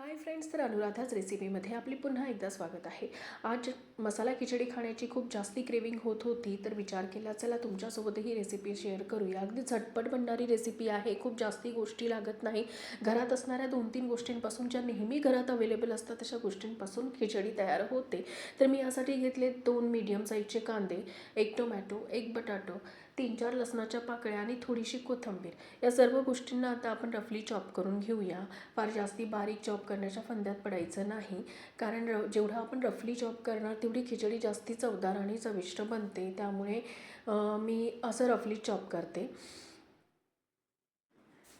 Hi friends तर अनुराधाच रेसिपीमध्ये आपली पुन्हा एकदा स्वागत आहे. आज मसाला खिचडी खाण्याची खूप जास्ती क्रेविंग होत होती तर विचार केला चला तुमच्यासोबत ही रेसिपी शेअर करूया. अगदी झटपट बनणारी रेसिपी आहे खूप जास्ती गोष्टी लागत नाही. घरात असणाऱ्या दोन तीन गोष्टींपासून ज्या नेहमी घरात अवेलेबल असतात तशा गोष्टींपासून खिचडी तयार होते. तर मी यासाठी घेतले दोन मीडियम साईजचे कांदे एक टोमॅटो एक बटाटो. तीन चार लसणाच्या पाकळ्या आणि थोडीशी कोथिंबीर. या सर्व गोष्टींना आता आपण रफली चॉप करून घेऊया. फार जास्ती बारीक चॉप करण्याच्या फंद्यात पडायचं नाही. कारण र जेवढं आपण रफली चॉप करणार तेवढी खिचडी जास्ती चवदार आणि चविष्ट बनते. त्यामुळे मी असं रफली चॉप करते.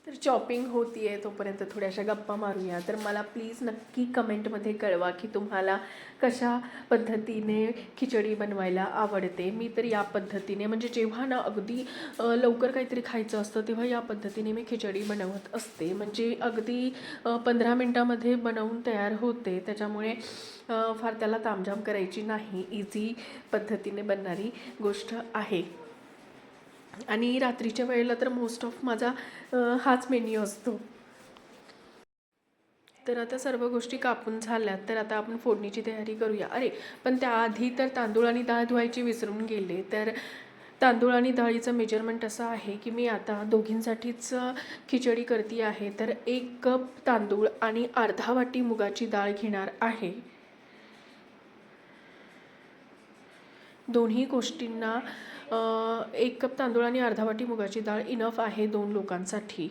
तर चॉपिंग होती आहे तोपर्यंत थोड्याशा गप्पा मारूया. तर मला प्लीज नक्की कमेंटमध्ये कळवा की तुम्हाला कशा पद्धतीने खिचडी बनवायला आवडते. मी तर या पद्धतीने म्हणजे जेव्हा ना अगदी लवकर काहीतरी खायचं असतं तेव्हा या पद्धतीने मी खिचडी बनवत असते. म्हणजे अगदी पंधरा मिनटामध्ये बनवून तयार होते. त्याच्यामुळे फार त्याला तामझाम करायची नाही. इझी पद्धतीने बनणारी गोष्ट आहे. आणि रात्रीच्या वेळेला तर मोस्ट ऑफ माझा हाच मेन्यू असतो. तर आता सर्व गोष्टी कापून झाल्यात तर आता आपण फोडणीची तयारी करूया. अरे पण त्याआधी तर तांदूळ आणि डाळ धुवायची विसरून गेले. तर तांदूळ आणि डाळीचं मेजरमेंट असं आहे की मी आता दोघींसाठीच खिचडी करते आहे. तर एक कप तांदूळ आणि अर्धा वाटी मुगाची डाळ घेणार आहे. दोन्ही गोष्टींना एक कप तांदूळ आणि अर्धा वाटी मुगाची डाळ इनफ आहे दोन लोकांसाठी.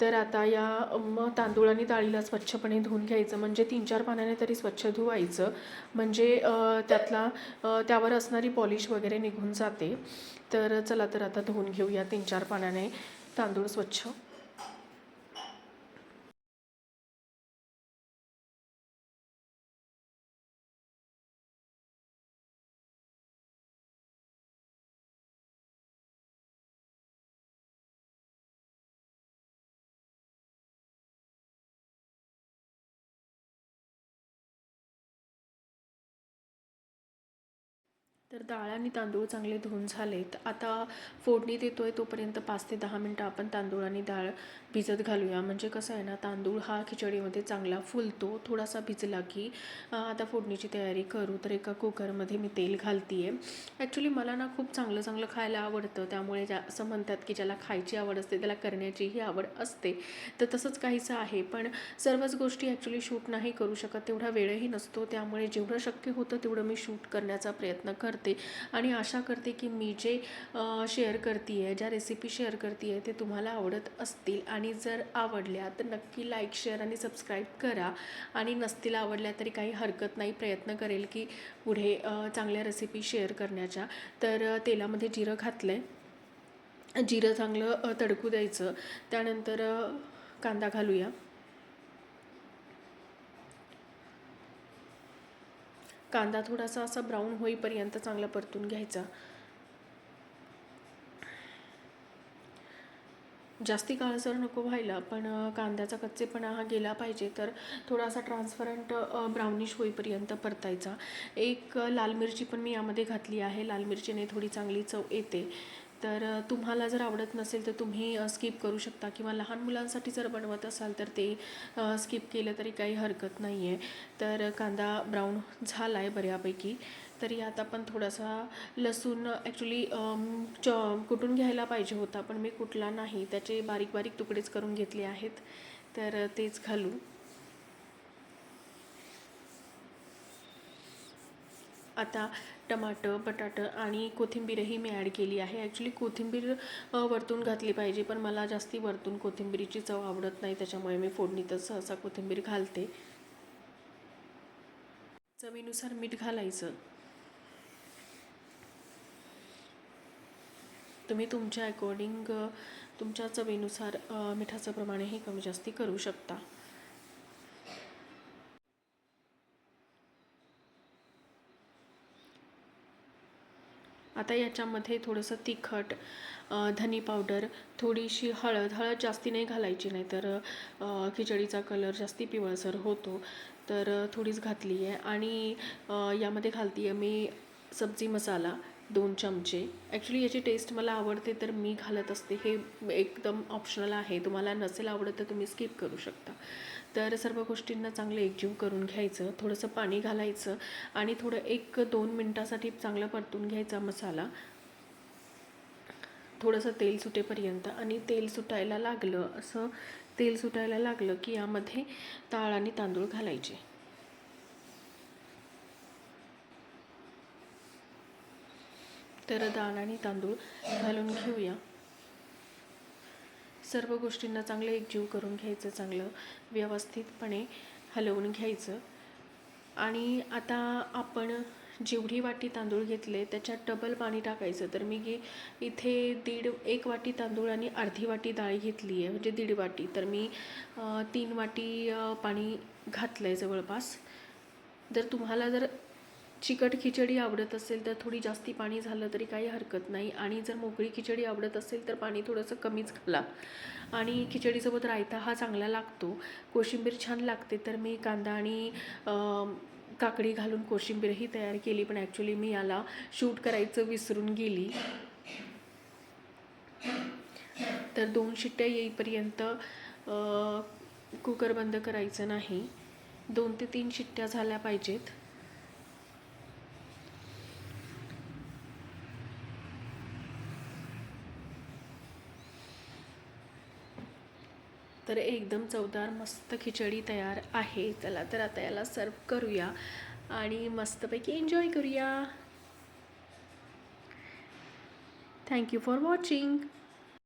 तर आता या मग तांदूळ आणि डाळीला स्वच्छपणे धुवून घ्यायचं. म्हणजे तीन चार पाण्याने तरी स्वच्छ धुवायचं. म्हणजे त्यातला त्यावर असणारी पॉलिश वगैरे निघून जाते. तर चला तर आता धुवून घेऊया तीन चार पाण्याने तांदूळ स्वच्छ. तर डाळ आणि तांदूळ चांगले धुवून झालेत. आता फोडणी देतो आहे तोपर्यंत पाच ते दहा मिनटं आपण तांदूळ आणि डाळ भिजत घालूया. म्हणजे कसं आहे ना तांदूळ हा खिचडीमध्ये चांगला फुलतो थोडासा भिजला की आता फोडणीची तयारी करू तर एका कुकरमध्ये मी तेल घालते आहे ॲक्च्युली मला ना खूप चांगलं चांगलं खायला आवडतं त्यामुळे ज्या असं म्हणतात की ज्याला खायची आवड असते त्याला करण्याचीही आवड असते. तर तसंच काहीचं आहे पण सर्वच गोष्टी ॲक्च्युली शूट नाही करू शकत तेवढा वेळही नसतो. त्यामुळे जेवढं शक्य होतं तेवढं मी शूट करण्याचा प्रयत्न करते. आणि आशा करते की मी जे शेअर करते आहे ज्या रेसिपी शेअर करते आहे ते तुम्हाला आवडत असतील. आणि जर आवडल्या तर नक्की लाईक शेअर आणि सबस्क्राईब करा. आणि नसतील आवडल्या तरी काही हरकत नाही. प्रयत्न करेल की पुढे चांगल्या रेसिपी शेअर करण्याच्या. तर तेलामध्ये जिरं घातलं आहे जिरं चांगलं तडकू द्यायचं. त्यानंतर कांदा घालूया. कांदा थोडासा असा ब्राऊन होईपर्यंत चांगला परतून घ्यायचा. जास्ती काळसर नको व्हायला पण कांद्याचा कच्चेपणा हा गेला पाहिजे तर थोडासा ट्रान्सपरंट ब्राउनिश होईपर्यंत परतायचा. एक लाल मिरची पण मी यामध्ये घातली आहे. लाल मिरचीने थोडी चांगली चव येते. तर तुम्हाला जर आवडत नसेल तर तुम्ही स्किप करू शकता किंवा लहान मुलांसाठी जर बनवत असाल तर ते स्किप केलं तरी काही हरकत नाही आहे तर कांदा ब्राऊन झाला आहे बऱ्यापैकी. तर यात आपण थोडासा लसूण ॲक्च्युली च कुटून घ्यायला पाहिजे होता पण मी कुठला नाही. त्याचे बारीक बारीक तुकडेच करून घेतले आहेत. तर तेच घालू. आता टमाटर बटाटं आणि कोथिंबीरही मी ॲड केली आहे. ॲक्च्युली कोथिंबीर वरतून घातली पाहिजे पण मला जास्ती वरतून कोथिंबीरीची चव आवडत नाही त्याच्यामुळे मी फोडणीतच सहसा कोथिंबीर घालते. चवीनुसार मीठ घालायचं. तुम्ही तुमच्या अकॉर्डिंग तुमच्या चवीनुसार मिठाचं प्रमाण हे कमी जास्ती करू शकता. आता याच्यामध्ये थोडंसं तिखट धनी पावडर थोडीशी हळद हळद जास्ती नाही घालायची नाही तर खिचडीचा कलर जास्ती पिवळसर होतो. तर थोडीच घातली आहे आणि यामध्ये घालते आहे मी सब्जी मसाला. दोन चमचे. ॲक्च्युली याची टेस्ट मला आवडते तर मी घालत असते. हे एकदम ऑप्शनल आहे. तुम्हाला नसेल आवडत तर तुम्ही स्किप करू शकता. तर सर्व गोष्टींना चांगलं एकजीव करून घ्यायचं. थोडंसं पाणी घालायचं आणि थोडं एक दोन मिनटासाठी चांगलं परतून घ्यायचा मसाला. थोडंसं तेल सुटेपर्यंत आणि तेल सुटायला लागलं असं तेल सुटायला लागलं की यामध्ये ताळ आणि तांदूळ घालायचे. तर डाळ आणि तांदूळ घालून घेऊया. सर्व गोष्टींना चांगलं एकजीव करून घ्यायचं चांगलं व्यवस्थितपणे हलवून घ्यायचं. आणि आता आपण जेवढी वाटी तांदूळ घेतले त्याच्यात डबल पाणी टाकायचं. तर मी गे इथे दीड एक वाटी तांदूळ आणि अर्धी वाटी डाळ घेतली आहे म्हणजे दीड वाटी. तर मी तीन वाटी पाणी घातलं आहे जवळपास. जर तुम्हाला जर चिकट खिचडी आवडत असेल तर थोडी जास्ती पाणी झालं तरी काही हरकत नाही. आणि जर मोकळी खिचडी आवडत असेल तर पाणी थोडंसं कमीच घाला. आणि खिचडीसोबत रायता हा चांगला लागतो. कोशिंबीर छान लागते. तर मी कांदा आणि काकडी घालून कोशिंबीरही तयार केली. पण ॲक्च्युली मी याला शूट करायचं विसरून गेली. तर दोन शिट्ट्या येईपर्यंत कुकर बंद करायचं नाही. दोन ते तीन शिट्ट्या झाल्या पाहिजेत. तर एकदम चवदार मस्त खिचडी तयार आहे. चला तर आता याला सर्व करूया आणि मस्तपैकी एन्जॉय करूया. Thank you for watching